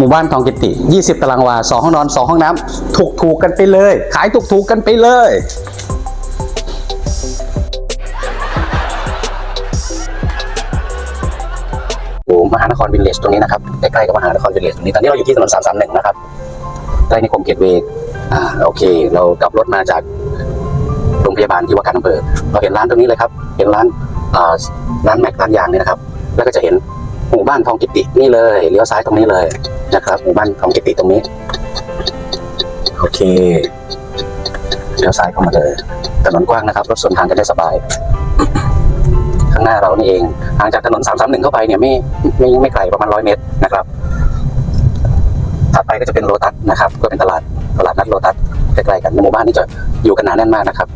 หมู่บ้านทองกิติ 20 ตารางวา 2 ห้องนอน 2 ห้องน้ำถูกถูกกันไปเลย ขายถูกถูกกันไปเลยอยู่มหานครวิลเลจตรงนี้นะครับใกล้ๆกับมหานครวิลเลจตรงนี้ตอนนี้เราอยู่ที่ถนน 331 นะครับใกล้นิคมเกตเวย์อ่าโอเค เรากลับรถมาจากโรงพยาบาลที่ว่าการอำเภอเราเห็นร้านตรงนี้เลยครับ เห็นร้านอ่าร้านแม็กร้านยางเนี่ยนะครับ แล้วก็จะเห็น มู่บ้านทองกิตินี่เลยเลี้ยวซ้ายตรงนี้เลยนะครับ หมู่บ้านทองกิติตรงนี้ โอเคเลี้ยวซ้ายเข้ามาเลยถนนกว้างนะครับรถสวนทางกันได้สบาย ข้างหน้าเรานี่เองห่างจากถนน 331 เข้าไปเนี่ยไม่ไม่ไม่ไกลประมาณ 100 เมตรนะครับถัดไปก็จะเป็นโลตัสนะครับ ก็เป็นตลาดตลาดนัดโลตัสใกล้ๆกันหมู่บ้านนี่จะอยู่กันหนาแน่นมากนะครับ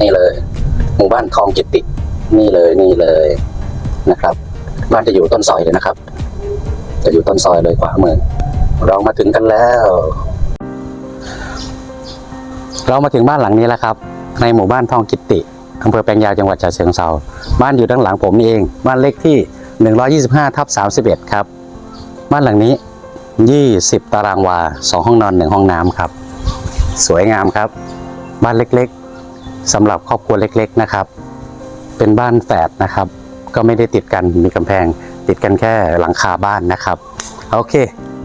นี่เลย หมู่บ้านคลองกิตินี่เลยนี่เลยนะครับ บ้านจะอยู่ต้นซอยเลยนะครับ จะอยู่ต้นซอยเลยขวามือเรามาถึงกันแล้ว เรามาถึงบ้านหลังนี้แล้วครับ ในหมู่บ้านทองกิตติอำเภอแปลงยาวจังหวัดฉะเชิงเทราบ้านอยู่ด้านหลังผมนี่เอง บ้านเลขที่ 125ทับ31 ครับ บ้านหลังนี้ 20 ตารางวา 2 ห้องนอน 1 ห้องน้ำครับ สวยงามครับ บ้านเล็กๆสำหรับครอบครัวเล็ก ๆนะครับ เป็นบ้านแฝดนะครับ ก็ไม่ได้ติดกันมีกำแพง ติดกันแค่หลังคาบ้านนะครับ โอเค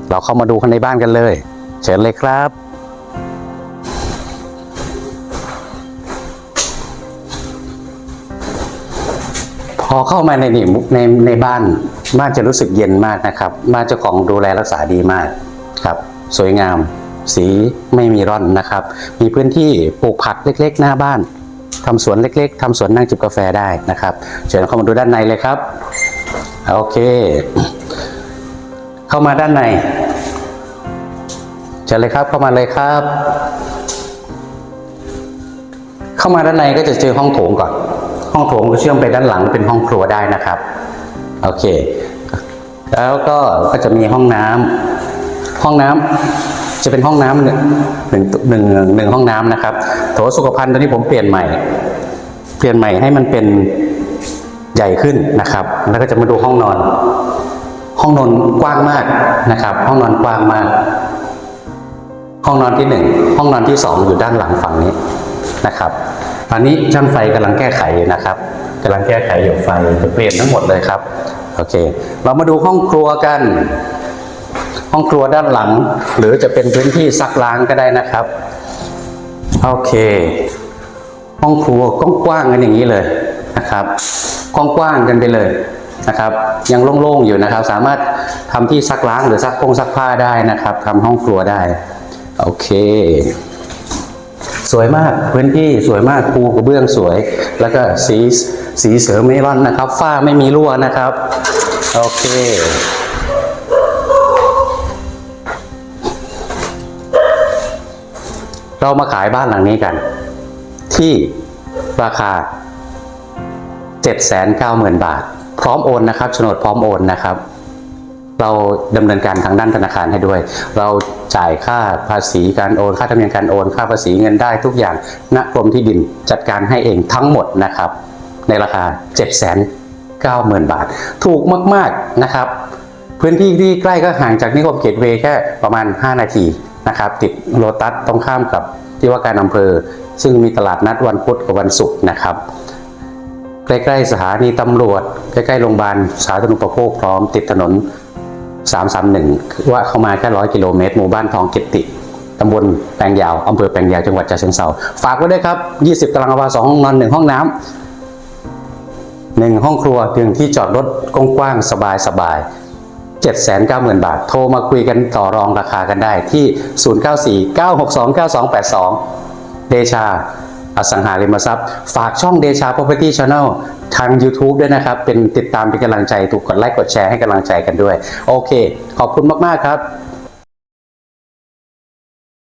เราเข้ามาดูข้างในบ้านกันเลย เชิญเลยครับพอเข้ามาในนี่ในในบ้านบ้านจะรู้สึกเย็นมากนะครับบ้านเจ้าของดูแลรักษาดีมากครับ สวยงาม สีไม่มีร่อนนะครับ มีพื้นที่ปลูกผักเล็ก ๆ หน้าบ้าน ทำสวนเล็ก ๆทำสวนนั่งจิบกาแฟได้นะครับ เชิญเข้ามาดูด้านในเลยครับ โอเค เข้ามาด้านในเชิญเลยครับเข้ามาเลยครับ เข้ามาด้านในก็จะเจอห้องโถงก่อน ห้องโถงก็เชื่อมไปด้านหลังเป็นห้องครัวได้นะครับ โอเค แล้วก็ก็จะมีห้องน้ำห้องน้ำ จะเป็นห้องน้ำหนึ่งหนึ่งหนึ่งหนึ่งห้องน้ำนะครับโถสุขภัณฑ์ตอนนี้ผมเปลี่ยนใหม่ เปลี่ยนใหม่ให้มันเป็นใหญ่ขึ้นนะครับ แล้วก็จะมาดูห้องนอน ห้องนอนกว้างมากนะครับ ห้องนอนกว้างมาก ห้องนอนที่หนึ่งห้องนอนที่สองอยู่ด้านหลังฝั่งนี้นะครับตอนนี้ช่างไฟกำลังแก้ไขนะครับกำลังแก้ไขอยู่ไฟจะเปลี่ยนทั้งหมดเลยครับโอเค เรามาดูห้องครัวกัน ห้องครัวด้านหลัง หรือจะเป็นพื้นที่ซักล้างก็ได้นะครับ โอเค ห้องครัวกว้างๆกันอย่างนี้เลยนะครับกว้างๆกันไปเลยนะครับยังโล่งๆอยู่นะครับ สามารถทำที่ซักล้างหรือซักพงซักผ้าได้นะครับทำห้องครัวได้โอเค สวยมากพื้นที่สวยมากปูกระเบื้องสวย แล้วก็สีสีเสือเมลอนนะครับฝ้าไม่มีรั่วนะครับ โอเค เรามาขายบ้านหลังนี้กัน ที่ราคา 790,000 บาท พร้อมโอนนะครับโฉนดพร้อมโอนนะครับ เราดำเนินการทางด้านธนาคารให้ด้วย เราจ่ายค่าภาษีการโอน ค่าธรรมเนียมการโอน ค่าภาษีเงินได้ทุกอย่างณกรมที่ดินจัดการให้เองทั้งหมดนะครับ ในราคา 790,000 บาท ถูกมาก ๆนะครับ พื้นที่ที่ใกล้ก็ห่างจากนิคมเกตเวย์แค่ประมาณ 5 นาที นะครับติดโลตัสตรงข้ามกับที่ว่าการอำเภอ ซึ่งมีตลาดนัดวันพุธกับวันศุกร์นะครับ ใกล้ๆสถานีตำรวจ ใกล้ๆโรงพยาบาลสาธารณูปโภคพร้อมติดถนน 331 คือว่าเข้ามาแค่ร้อยกิโลเมตรหมู่บ้านทองกิตติตำบลแปลงยาวอำเภอแปลงยาวจังหวัดฉะเชิงเทราฝากไว้ด้วยครับ 20 ตารางวา 2 ห้องนอน 1 ห้องน้ำหนึ่งห้องครัวหนึ่งที่จอดรถกว้างๆสบายๆ 790,000 บาท โทรมาคุยกันต่อรองราคากันได้ที่ 0949629282 เดชา อสังหาริมทรัพย์ ฝากช่องเดชา Property Channel ทาง YouTube ด้วยนะครับ เป็นติดตามเป็นกำลังใจถูกกดไลค์กดแชร์ให้กำลังใจกันด้วย โอเค ขอบคุณมาก ๆ ครับ